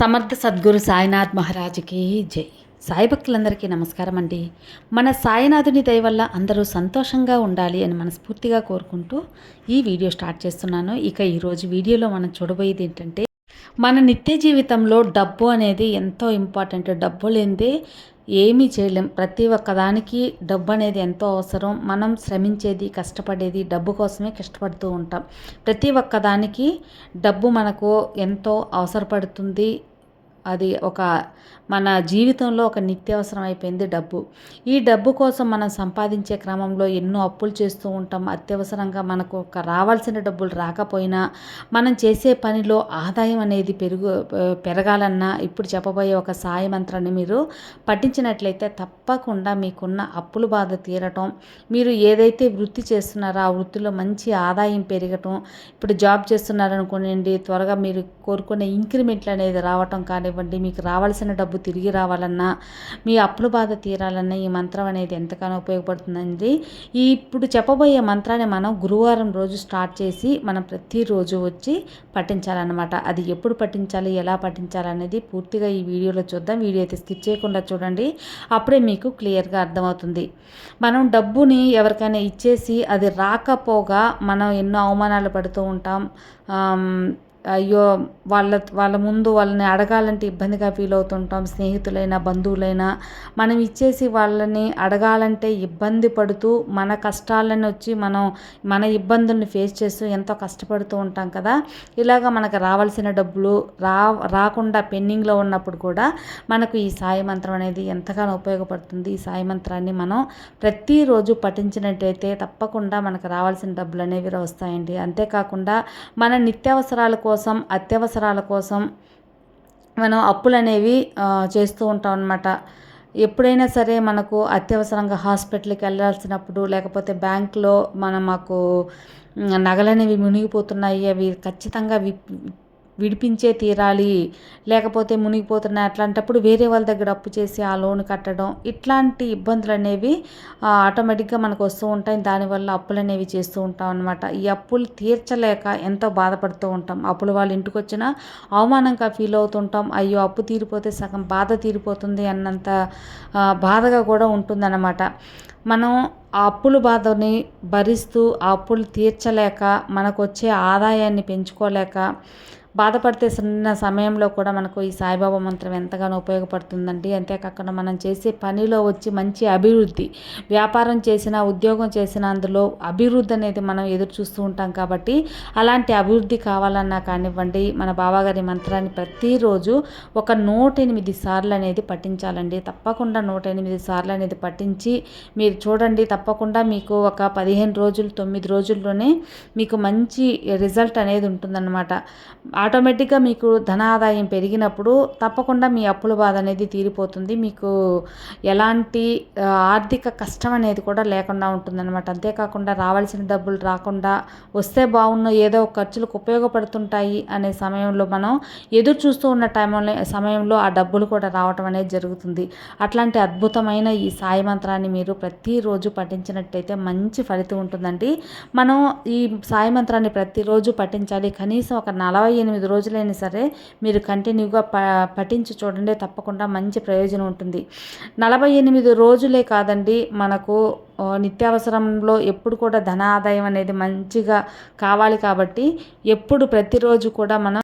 సమర్థ సద్గురు సాయినాథ్ మహారాజుకి జై. సాయి భక్తులందరికీ నమస్కారం అండి. మన సాయినాథుని దయ వల్ల అందరూ సంతోషంగా ఉండాలి అని మనస్ఫూర్తిగా కోరుకుంటూ ఈ వీడియో స్టార్ట్ చేస్తున్నాను. ఇక ఈరోజు వీడియోలో మనం చూడబోయేది ఏంటంటే మన నిత్య జీవితంలో డబ్బు అనేది ఎంతో ఇంపార్టెంట్. డబ్బు లేనిదే ఏమీ చేయలేం. ప్రతి ఒక్కదానికి డబ్బు అనేది ఎంతో అవసరం. మనం శ్రమించేది కష్టపడేది డబ్బు కోసమే కష్టపడుతూ ఉంటాం. ప్రతి ఒక్కదానికి డబ్బు మనకు ఎంతో అవసరపడుతుంది. అది ఒక మన జీవితంలో ఒక నిత్యావసరం అయిపోయింది డబ్బు. ఈ డబ్బు కోసం మనం సంపాదించే క్రమంలో ఎన్నో అప్పులు చేస్తూ ఉంటాం. అత్యవసరంగా మనకు ఒక రావాల్సిన డబ్బులు రాకపోయినా మనం చేసే పనిలో ఆదాయం అనేది పెరుగు పెరగాలన్నా ఇప్పుడు చెప్పబోయే ఒక సాయ మంత్రాన్ని మీరు పఠించినట్లయితే తప్పకుండా మీకున్న అప్పుల బాధ తీరటం మీరు ఏదైతే వృత్తి చేస్తున్నారో ఆ వృత్తిలో మంచి ఆదాయం పెరగటం ఇప్పుడు జాబ్ చేస్తున్నారనుకోనండి త్వరగా మీరు కోరుకునే ఇంక్రిమెంట్లు అనేది రావటం కానివ్వండి మీకు రావాల్సిన డబ్బు తిరిగి రావాలన్నా మీ అప్పుల బాధ తీరాలన్నా ఈ మంత్రం అనేది ఎంతగానో ఉపయోగపడుతుందండి. ఈ ఇప్పుడు చెప్పబోయే మంత్రాన్ని మనం గురువారం రోజు స్టార్ట్ చేసి మనం ప్రతిరోజు వచ్చి పఠించాలన్నమాట. అది ఎప్పుడు పఠించాలి ఎలా పఠించాలి అనేది పూర్తిగా ఈ వీడియోలో చూద్దాం. వీడియో అయితే స్కిప్ చేయకుండా చూడండి. అప్పుడే మీకు క్లియర్గా అర్థమవుతుంది. మనం డబ్బుని ఎవరికైనా ఇచ్చేసి అది రాకపోగా మనం ఎన్నో అవమానాలు పడుతూ ఉంటాం. అయ్యో వాళ్ళ వాళ్ళ ముందు వాళ్ళని అడగాలంటే ఇబ్బందిగా ఫీల్ అవుతుంటాం. స్నేహితులైనా బంధువులైనా. మనం ఇచ్చేసి వాళ్ళని అడగాలంటే ఇబ్బంది పడుతూ మన కష్టాలను వచ్చి మనం మన ఇబ్బందుల్ని ఫేస్ చేస్తూ ఎంతో కష్టపడుతూ ఉంటాం కదా. ఇలాగ మనకు రావాల్సిన డబ్బులు రా రాకుండా పెండింగ్లో ఉన్నప్పుడు కూడా మనకు ఈ సాయి మంత్రం అనేది ఎంతగానో ఉపయోగపడుతుంది. ఈ సాయి మంత్రాన్ని మనం ప్రతిరోజు పఠించినట్టయితే తప్పకుండా మనకు రావాల్సిన డబ్బులు అనేవి వస్తాయండి. అంతేకాకుండా మన నిత్యావసరాల కోసం అత్యవసరాల కోసం మనం అప్పులు అనేవి చేస్తూ ఉంటాం అనమాట ఎప్పుడైనా సరే మనకు అత్యవసరంగా హాస్పిటల్కి వెళ్ళాల్సినప్పుడు లేకపోతే బ్యాంకులో మనం మాకు నగలనేవి మునిగిపోతున్నాయి అవి ఖచ్చితంగా విడిపించే తీరాలి లేకపోతే మునిగిపోతున్నాయి అట్లాంటప్పుడు వేరే వాళ్ళ దగ్గర అప్పు చేసి ఆ లోన్ కట్టడం ఇట్లాంటి ఇబ్బందులు అనేవి ఆటోమేటిక్గా మనకు వస్తూ ఉంటాయి. దానివల్ల అప్పులు అనేవి చేస్తూ ఉంటాం అనమాట ఈ అప్పులు తీర్చలేక ఎంతో బాధపడుతూ ఉంటాం. అప్పులు వాళ్ళు ఇంటికి వచ్చినా అవమానంగా ఫీల్ అవుతుంటాం. అయ్యో అప్పు తీరిపోతే సగం బాధ తీరిపోతుంది అన్నంత బాధగా కూడా ఉంటుందన్నమాట. మనం ఆ అప్పుల బాధని భరిస్తూ ఆ అప్పులు తీర్చలేక మనకు వచ్చే ఆదాయాన్ని పెంచుకోలేక బాధపడితే ఉన్న సమయంలో కూడా మనకు ఈ సాయిబాబా మంత్రం ఎంతగానో ఉపయోగపడుతుందండి. అంతేకాకుండా మనం చేసే పనిలో వచ్చి మంచి అభివృద్ధి వ్యాపారం చేసిన ఉద్యోగం చేసిన అందులో అభివృద్ధి అనేది మనం ఎదురు చూస్తూ ఉంటాం కాబట్టి అలాంటి అభివృద్ధి కావాలన్నా కానివ్వండి మన బాబాగారి మంత్రాన్ని ప్రతిరోజు ఒక నూట ఎనిమిది సార్లు అనేది పఠించాలండి. తప్పకుండా నూట ఎనిమిది సార్లు అనేది పఠించి మీరు చూడండి తప్పకుండా మీకు ఒక పదిహేను రోజులు తొమ్మిది రోజుల్లోనే మీకు మంచి రిజల్ట్ అనేది ఉంటుందన్నమాట. ఆటోమేటిక్గా మీకు ధనాదాయం పెరిగినప్పుడు తప్పకుండా మీ అప్పుల బాధ అనేది తీరిపోతుంది. మీకు ఎలాంటి ఆర్థిక కష్టం అనేది కూడా లేకుండా ఉంటుందన్నమాట. అంతేకాకుండా రావాల్సిన డబ్బులు రాకుండా వస్తే బాగున్న ఏదో ఖర్చులకు ఉపయోగపడుతుంటాయి అనే సమయంలో మనం ఎదురు చూస్తూ ఉన్న టైంలో సమయంలో ఆ డబ్బులు కూడా రావటం అనేది జరుగుతుంది. అట్లాంటి అద్భుతమైన ఈ సాయి మంత్రాన్ని మీరు ప్రతిరోజు పఠించినట్టయితే మంచి ఫలితం ఉంటుందండి. మనం ఈ సాయి మంత్రాన్ని ప్రతిరోజు పఠించాలి. కనీసం ఒక నలభై ఎనిమిది రోజులైనా సరే మీరు కంటిన్యూగా ప పఠించి చూడండి తప్పకుండా మంచి ప్రయోజనం ఉంటుంది. నలభై ఎనిమిది రోజులే కాదండి మనకు నిత్యావసరంలో ఎప్పుడు కూడా ధన ఆదాయం అనేది మంచిగా కావాలి కాబట్టి ఎప్పుడు ప్రతిరోజు కూడా మనం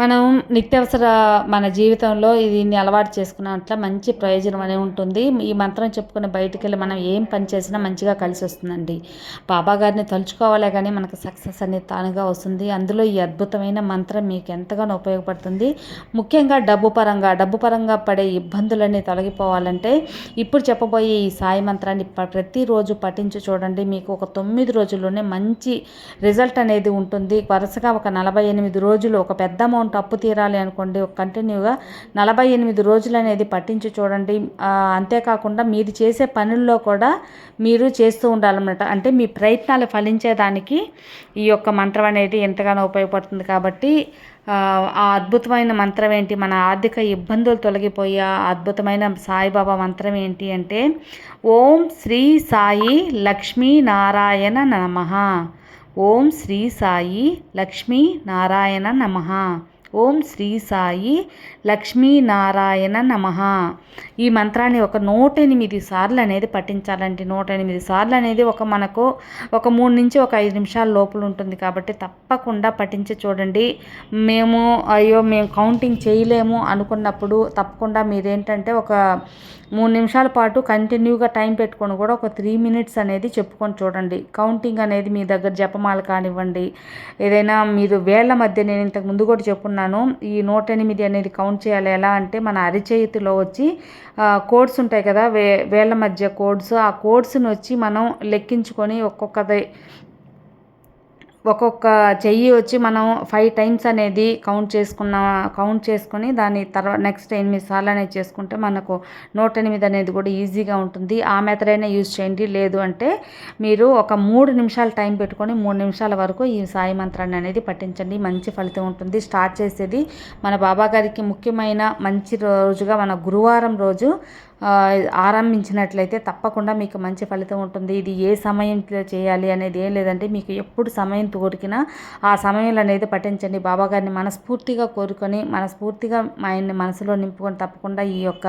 మనం నిత్యవసర మన జీవితంలో దీన్ని అలవాటు చేసుకున్నట్ల మంచి ప్రయోజనం అనేది ఉంటుంది. ఈ మంత్రం చెప్పుకుని బయటికి వెళ్ళి మనం ఏం పని చేసినా మంచిగా కలిసి వస్తుందండి. బాబా గారిని తలుచుకోవాలే కానీ మనకు సక్సెస్ అనేది తానుగా వస్తుంది. అందులో ఈ అద్భుతమైన మంత్రం మీకు ఎంతగానో ఉపయోగపడుతుంది. ముఖ్యంగా డబ్బు పరంగా డబ్బు పరంగా పడే ఇబ్బందులన్నీ తొలగిపోవాలంటే ఇప్పుడు చెప్పబోయే ఈ సాయి మంత్రాన్ని ప్రతిరోజు పఠించి చూడండి. మీకు ఒక తొమ్మిది రోజుల్లోనే మంచి రిజల్ట్ అనేది ఉంటుంది. వరుసగా ఒక నలభై ఎనిమిది రోజులు ఒక పెద్ద అమౌంట్ అమౌంట్ అప్పు తీరాలి అనుకోండి కంటిన్యూగా నలభై ఎనిమిది రోజులు అనేది పట్టించి చూడండి. అంతేకాకుండా మీరు చేసే పనుల్లో కూడా మీరు చేస్తూ ఉండాలన్నమాట. అంటే మీ ప్రయత్నాలు ఫలించేదానికి ఈ యొక్క మంత్రం అనేది ఎంతగానో ఉపయోగపడుతుంది కాబట్టి ఆ అద్భుతమైన మంత్రం ఏంటి? మన ఆర్థిక ఇబ్బందులు తొలగిపోయి ఆ అద్భుతమైన సాయిబాబా మంత్రం ఏంటి అంటే ఓం శ్రీ సాయి లక్ష్మీ నారాయణ నమ. ఓం శ్రీ సాయి లక్ష్మీ నారాయణ నమ. ఓం శ్రీ సాయి లక్ష్మీనారాయణ నమ. ఈ మంత్రాన్ని ఒక నూట ఎనిమిది సార్లు అనేది పఠించాలండి. నూట ఎనిమిది సార్లు అనేది ఒక మనకు ఒక మూడు నుంచి ఒక ఐదు నిమిషాల లోపల ఉంటుంది కాబట్టి తప్పకుండా పఠించి చూడండి. మేము అయ్యో మేము కౌంటింగ్ చేయలేము అనుకున్నప్పుడు తప్పకుండా మీరేంటంటే ఒక మూడు నిమిషాల పాటు కంటిన్యూగా టైం పెట్టుకొని కూడా ఒక త్రీ మినిట్స్ అనేది చెప్పుకొని చూడండి. కౌంటింగ్ అనేది మీ దగ్గర జపమాల కానివ్వండి ఏదైనా మీరు వేళ్ళ మధ్య నేను ఇంతకు ముందు కూడా చెప్పున్నాను ఈ నూట ఎనిమిది అనేది కౌంట్ చేయాలి. ఎలా అంటే మన అరిచేతిలో వచ్చి కోడ్స్ ఉంటాయి కదా వే వేళ్ళ మధ్య కోడ్స్ ఆ కోడ్స్ని వచ్చి మనం లెక్కించుకొని ఒక్కొక్కది ఒక్కొక్క చెయ్యి వచ్చి మనం ఫైవ్ టైమ్స్ అనేది కౌంట్ చేసుకున్న కౌంట్ చేసుకుని దాని తర్వాత నెక్స్ట్ ఎనిమిది సార్లు అనేది చేసుకుంటే మనకు నూట ఎనిమిది అనేది కూడా ఈజీగా ఉంటుంది. ఆ మెథడ్ అయినా యూజ్ చేయండి. లేదు అంటే మీరు ఒక మూడు నిమిషాలు టైం పెట్టుకొని మూడు నిమిషాల వరకు ఈ సాయి మంత్రాన్ని అనేది పఠించండి. మంచి ఫలితం ఉంటుంది. స్టార్ట్ చేసేది మన బాబా గారికి ముఖ్యమైన మంచి రోజుగా మన గురువారం రోజు ఆరంభించినట్లయితే తప్పకుండా మీకు మంచి ఫలితం ఉంటుంది. ఇది ఏ సమయంలో చేయాలి అనేది ఏం లేదంటే మీకు ఎప్పుడు సమయం కోరికినా ఆ సమయంలో అనేది పఠించండి. బాబాగారిని మనస్ఫూర్తిగా కోరుకొని మనస్ఫూర్తిగా ఆయన్ని మనసులో నింపుకొని తప్పకుండా ఈ యొక్క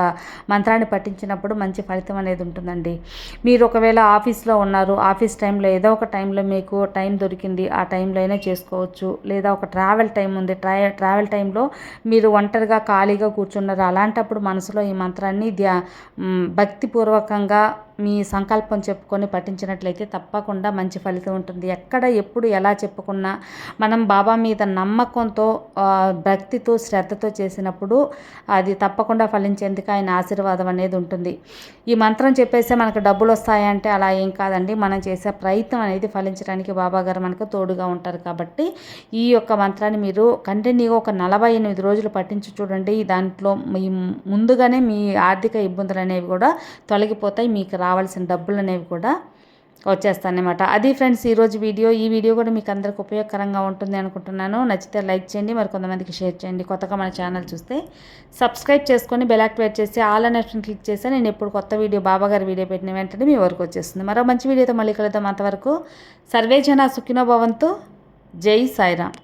మంత్రాన్ని పఠించినప్పుడు మంచి ఫలితం అనేది ఉంటుందండి. మీరు ఒకవేళ ఆఫీస్లో ఉన్నారు ఆఫీస్ టైంలో ఏదో ఒక టైంలో మీకు టైం దొరికింది ఆ టైంలో అయినా చేసుకోవచ్చు. లేదా ఒక ట్రావెల్ టైం ఉంది ట్రా ట్రావెల్ టైంలో మీరు ఒంటరిగా ఖాళీగా కూర్చున్నారు అలాంటప్పుడు మనసులో ఈ మంత్రాన్ని ధ్యా భక్తిపూర్వకంగా మీ సంకల్పం చెప్పుకొని పఠించినట్లయితే తప్పకుండా మంచి ఫలితం ఉంటుంది. ఎక్కడ ఎప్పుడు ఎలా చెప్పుకున్నా మనం బాబా మీద నమ్మకంతో భక్తితో శ్రద్ధతో చేసినప్పుడు అది తప్పకుండా ఫలించేందుకు ఆయన ఆశీర్వాదం అనేది ఉంటుంది. ఈ మంత్రం చెప్పేస్తే మనకు డబ్బులు వస్తాయంటే అలా ఏం కాదండి. మనం చేసే ప్రయత్నం అనేది ఫలించడానికి బాబా గారు మనకు తోడుగా ఉంటారు కాబట్టి ఈ యొక్క మంత్రాన్ని మీరు కంటిన్యూగా ఒక నలభై ఎనిమిది రోజులు పఠించి చూడండి. దాంట్లో మీ ముందుగానే మీ ఆర్థిక ఇబ్బందులు అనేవి కూడా తొలగిపోతాయి. మీకు రావాల్సిన డబ్బులు అనేవి కూడా వచ్చేస్తానమాట అది ఫ్రెండ్స్ ఈరోజు వీడియో ఈ వీడియో కూడా మీకు అందరికి ఉపయోగకరంగా ఉంటుంది అనుకుంటున్నాను. నచ్చితే లైక్ చేయండి మరి కొంతమందికి షేర్ చేయండి. కొత్తగా మన ఛానల్ చూస్తే సబ్స్క్రైబ్ చేసుకొని బెల్ యాక్టివేట్ చేసి ఆల్ అనే ఆప్షన్ క్లిక్ చేస్తే నేను ఎప్పుడు కొత్త వీడియో బాబాగారి వీడియో పెట్టిన వెంటనే మీ వరకు వచ్చేస్తుంది. మరో మంచి వీడియోతో మళ్ళీ కలుద్దాం అంతవరకు. సర్వే జన సుఖినో భవంతు. జై సాయిరామ్.